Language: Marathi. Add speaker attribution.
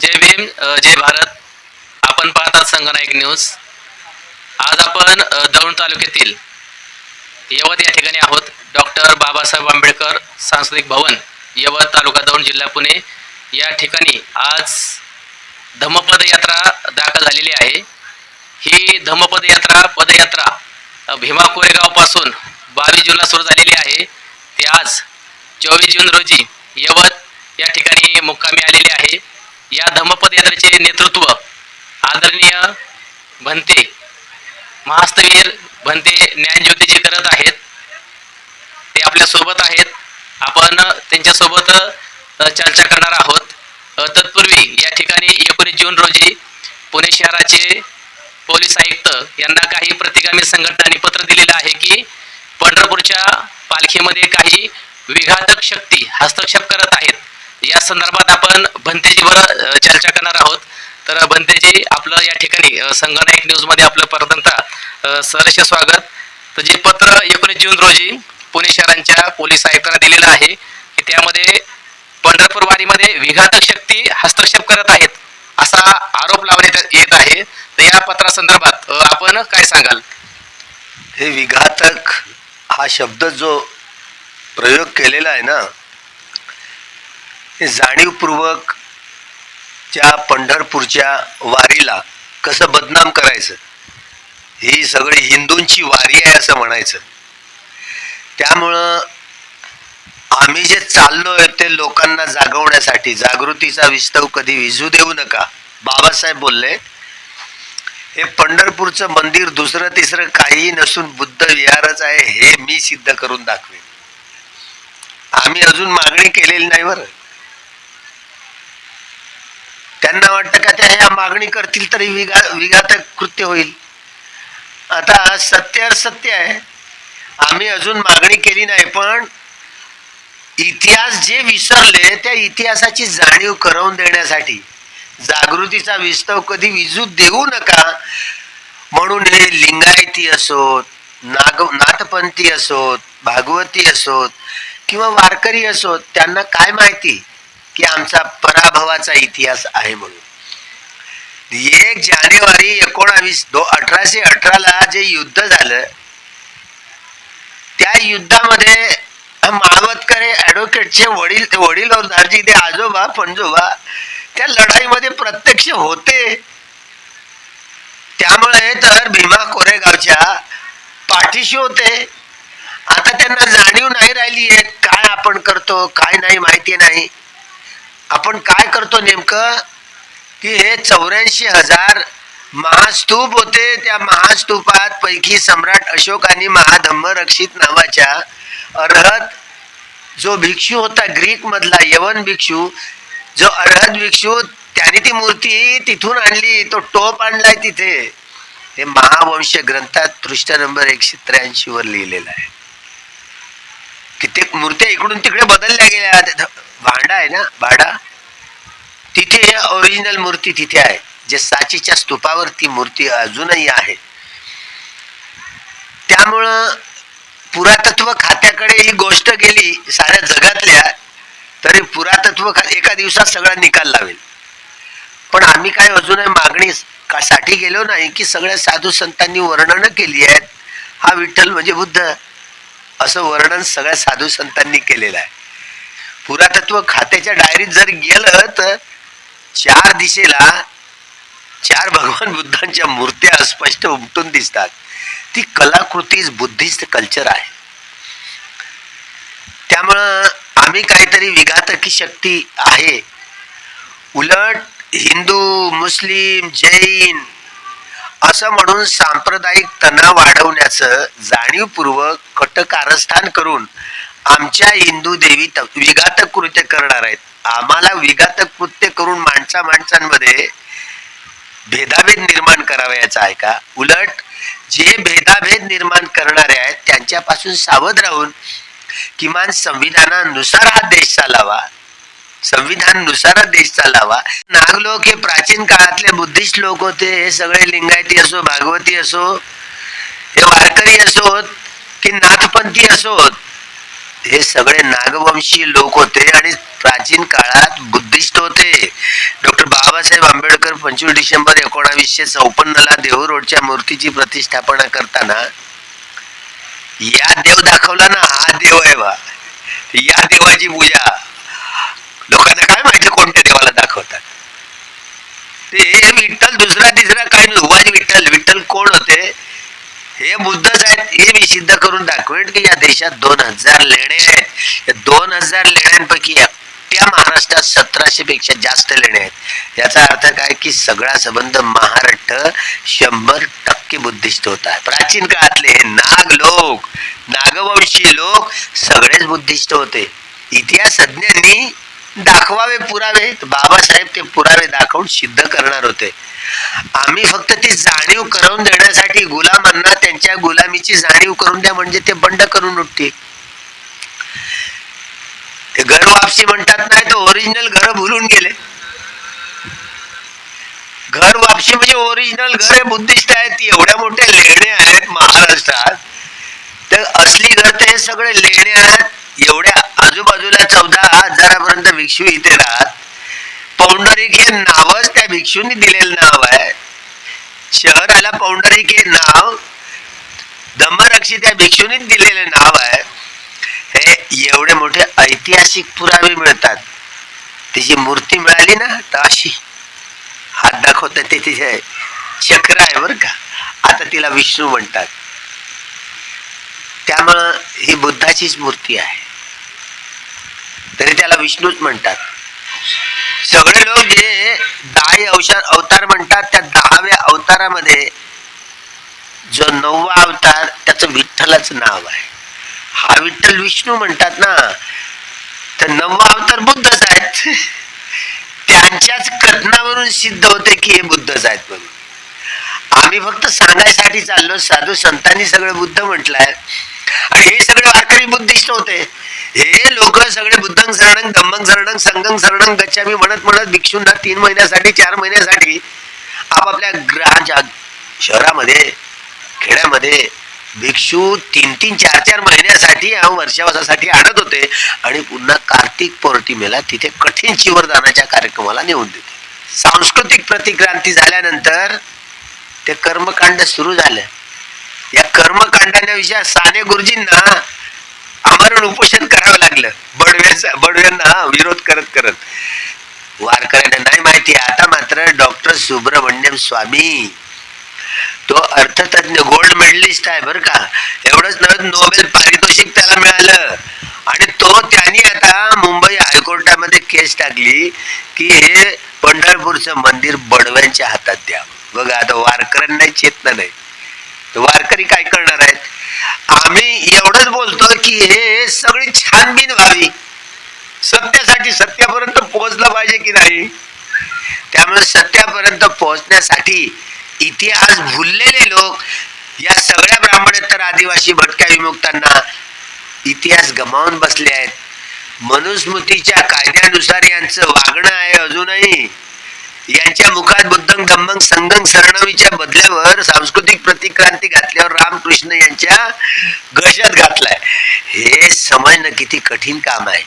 Speaker 1: जय भीम जय भारत. आपण पाहतात संगनायक न्यूज. आज आपण दौंड तालुक्यातील यवत या ठिकाणी आहोत. डॉक्टर बाबासाहेब आंबेडकर सांस्कृतिक भवन यवत तालुका दौंड जिल्हा पुणे. या ठिकाणी आज धम्मपद यात्रा दाखल झालेली आहे. ही धम्मपद यात्रा पदयात्रा भीमा कोरेगावपासून बावीस जूनला सुरू झालेली आहे. ती आज चोवीस जून रोजी यवत या ठिकाणी मुक्कामी आलेली आहे. या धम्मपद यात्रेचे नेतृत्व आदरणीय भंते महास्तवीर भंते ज्ञानज्योतीजी करत आहेत. ते आपल्यासोबत आहेत. आपण त्यांच्यासोबत चर्चा करणार आहोत. तत्पूर्वी या ठिकाणी एकोणीस जून रोजी पुणे शहराचे पोलीस आयुक्त यांना काही प्रतिगामी संघटनांनी पत्र दिलेलं आहे की पंढरपूरच्या पालखीमध्ये काही विघातक शक्ती हस्तक्षेप करत आहेत. या संदर्भात आपण भंतेजीवर चर्चा करणार आहोत. तर भंतेजी आपलं या ठिकाणी अ, संगनायक न्यूजमध्ये आपलं प्रथमतः अ, सहर्ष स्वागत. तर जे पत्र एकोणीस जून रोजी पुणे शहरांच्या पोलीस आयुक्तांना दिलेलं आहे की त्यामध्ये पंढरपूर वारीमध्ये विघातक शक्ती हस्तक्षेप करत आहेत असा आरोप लावण्यात येत आहे. तर या पत्रासंदर्भात आपण काय सांगाल?
Speaker 2: हे विघातक हा शब्द जो प्रयोग केलेला आहे ना जाणीवपूर्वक त्या पंढरपूरच्या वारीला कसं बदनाम करायचं ही सगळी हिंदूंची वारी आहे असं म्हणायचं. त्यामुळं आम्ही जे चाललोय ते लोकांना जागवण्यासाठी जागृतीचा विस्तव कधी विजू देऊ नका बाबासाहेब बोलले. हे पंढरपूरचं मंदिर दुसरं तिसरं काही नसून बुद्ध विहारच आहे हे मी सिद्ध करून दाखवेन. आम्ही अजून मागणी केलेली नाही बरं. त्यांना वाटतं का त्या ह्या मागणी करतील तरी विघा विघातक कृत्य होईल. आता सत्य सत्य आहे. आम्ही अजून मागणी केली नाही पण इतिहास जे विसरले त्या इतिहासाची जाणीव करवून देण्यासाठी जागृतीचा विस्तव कधी विजू देऊ नका. म्हणून हे लिंगायती असोत नाग नाथपंथी असोत भागवती असोत किंवा वारकरी असोत त्यांना काय माहिती? की आमचा पराभवाचा इतिहास आहे म्हणून. एक जानेवारी एकोणावीस दो अठराशे अठराला जे युद्ध झालं त्या युद्धामध्ये माळवतकर ऍडव्होकेटचे वडील वडील दाजी ते आजोबा पणजोबा त्या लढाईमध्ये प्रत्यक्ष होते. त्यामुळे तर भीमा कोरेगावच्या पाठीशी होते. आता त्यांना जाणीव नाही राहिली आहे काय आपण करतो काय नाही माहिती नाही. आपण काय करतो नेमकं? की हे चौऱ्याऐंशी हजार महास्तूप होते. त्या महास्तूपात पैकी सम्राट अशोक आणि महाधम्म रक्षित नावाच्या अर्हत जो भिक्षू होता ग्रीक मधला यवन भिक्षू जो अर्हत भिक्षू त्याने ती मूर्ती तिथून आणली. तो टोप आणलाय तिथे. हे महावंश ग्रंथात पृष्ठ नंबर एकशे त्र्याऐंशी वर लिहिलेला आहे. कित्येक मूर्त्या इकडून तिकडे बदलल्या गेल्या. भांडा आहे ना भाडा? तिथे ओरिजिनल मूर्ती तिथे आहे. जे साचीच्या स्तूपावर ती मूर्ती अजूनही आहे. त्यामुळं पुरातत्व खात्याकडे ही गोष्ट गेली साऱ्या जगातल्या तरी पुरातत्व खा एका दिवसात सगळा निकाल लावेल. पण आम्ही काय अजूनही मागणी का- साठी गेलो नाही की सगळ्या साधू संतांनी वर्णन केली आहेत. हा विठ्ठल म्हणजे बुद्ध. असं वर्णन सगळ्या साधू संतांनी केलेलं आहे. पुरातत्व खात्याच्या डायरीत जर गेलं तर चार दिशेला चार भगवान बुद्धांच्या मूर्त्या स्पष्ट उमटून दिसतात. ती कलाकृती बुद्धिस्ट कल्चर आहे. त्यामुळं आम्ही काहीतरी विघातकी शक्ती आहे. उलट हिंदू मुस्लिम जैन असं म्हणून सांप्रदायिक तणाव वाढवण्याचं जाणीवपूर्वक कट कारस्थान करून आमच्या हिंदू देवी विघातक कृत्य करणार आहेत. आम्हाला विघातक कृत्य करून माणसा माणसांमध्ये भेदाभेद निर्माण करावयाचा आहे का? उलट जे भेदाभेद निर्माण करणारे आहेत त्यांच्यापासून सावध राहून किमान संविधानानुसार हा देश चालावा संविधानानुसार हा देश चालावा नाग लोक हे प्राचीन काळातले बुद्धिस्ट लोक होते. हे सगळे लिंगायती असो भागवती असो हे वारकरी असोत की नाथपंथी असोत हे सगळे नागवंशी लोक होते आणि प्राचीन काळात बुद्धिस्ट होते. डॉक्टर बाबासाहेब आंबेडकर पंचवीस डिसेंबर एकोणावीसशे चौपन्नला देहू रोडच्या मूर्तीची प्रतिष्ठापना करताना या देव दाखवला ना हा देव आहे बा. या देवाची पूजा. लोकांना काय माहिती कोणत्या देवाला दाखवतात? ते विठ्ठल दुसरा तिसरा काही नाही. उभाजी विठ्ठल. विठ्ठल कोण होते? हे बुद्धच आहेत हे मी सिद्ध करून दाखवेन की या देशात दोन हजार लेणे आहेत. या दोन हजार लेण्यांपैकी एकट्या महाराष्ट्रात सतराशे पेक्षा जास्त लेणे आहेत. याचा अर्थ काय की सगळा संबंध महाराष्ट्र शंभर टक्के बुद्धिस्ट होत आहे. प्राचीन काळातले हे नाग लोक नागवंशी लोक सगळेच बुद्धिस्ट होते. इतिहासज्ञांनी दाखवावे पुरावे बाबासाहेब ते पुरावे दाखवून सिद्ध करणार होते. आम्ही फक्त ती जाणीव करून देण्यासाठी गुलामांना त्यांच्या गुलामीची जाणीव करून द्या म्हणजे ते बंड करून उठते ते घर वापसी म्हणतात नाही तर ओरिजिनल घर भुलून गेले. घर वापसी म्हणजे ओरिजिनल घर हे बुद्धिस्ट आहेत एवढ्या मोठ्या लेणे आहेत महाराष्ट्रात. तर असली घर तर हे सगळे लेणे आहेत एवढ्या आजूबाजूला चौदा हजारापर्यंत भिक्षू इथे राहत. पौंडरिक हे नावच त्या भिक्षूंनी दिलेलं नाव आहे. शहराला पौंडरिक हे नाव धम्मरक्षी त्या भिक्षूंनीच दिलेले नाव आहे. हे एवढे मोठे ऐतिहासिक पुरावे मिळतात. तिची मूर्ती मिळाली ना तर अशी. हात दाखवतात ते तिचे चक्र आहे बरं का. आता तिला विष्णू म्हणतात. त्यामुळं ही बुद्धाचीच मूर्ती आहे. तरी त्याला विष्णूच म्हणतात. सगळे लोक जे दहा अवतार अवतार म्हणतात त्या दहाव्या अवतारामध्ये जो नववा अवतार त्याचं विठ्ठलाच नाव आहे. हा विठ्ठल विष्णू म्हणतात ना तर नववा अवतार बुद्धच आहेत. त्यांच्याच कथनावरून सिद्ध होते की हे बुद्धच आहेत म्हणून. आम्ही फक्त सांगायसाठी चाललो साधू संतांनी सगळं बुद्ध म्हटलंय. आणि हे सगळे वारकरी बुद्धिस्ट होते. हे लोक सगळे बुद्धंग शरणंग धम्मंग शरणंग संगंग शरणंग गच्छामी म्हणत म्हणत भिक्षूंना तीन महिन्यासाठी चार महिन्यासाठी आपापल्या ग्रहाच्या शहरामध्ये खेड्यामध्ये भिक्षू तीन तीन चार चार महिन्यासाठी वर्षावासासाठी आणत होते आणि पुन्हा कार्तिक पौर्णिमेला तिथे कठीण चिवरदानाच्या कार्यक्रमाला नेऊन देते. सांस्कृतिक प्रतिक्रांती झाल्यानंतर ते कर्मकांड सुरू झालं. या कर्मकांडाविषयी साने गुरुजींना आमरण उपोषण करावं लागलं. बडव्याचा बडव्यांना विरोध करत करत. वारकऱ्यांना नाही माहिती आता मात्र डॉक्टर सुब्रमण्यम स्वामी. तो अर्थतज्ञ गोल्ड मेडलिस्ट आहे बरं का. एवढंच नव्हे नोबेल पारितोषिक त्याला मिळालं. आणि तो त्यांनी आता मुंबई हायकोर्टामध्ये केस टाकली की हे पंढरपूरचं मंदिर बडव्यांच्या हातात द्या. बघा आता वारकऱ्यांना चेतना नाही. वारकरी काय करणार आहेत? आम्ही एवढंच बोलतो की हे सगळी छानबीन व्हावी सत्यासाठी सत्यापर्यंत पोहोचलं पाहिजे की नाही? त्यामुळे सत्यापर्यंत पोहोचण्यासाठी इतिहास भुललेले लोक या सगळ्या ब्राह्मणेतर आदिवासी भटक्या विमुक्तांना इतिहास गमावून बसले आहेत. मनुस्मृतीच्या कायद्यानुसार यांचं वागणं आहे अजूनही. यांच्या मुखात बुद्धंग धम्मंग संगंग शरणवीच्या बदल्यावर सांस्कृतिक प्रतिक्रांती घातल्यावर रामकृष्ण यांच्या घशात घातलाय. हे समजणं किती कठीण काम आहे.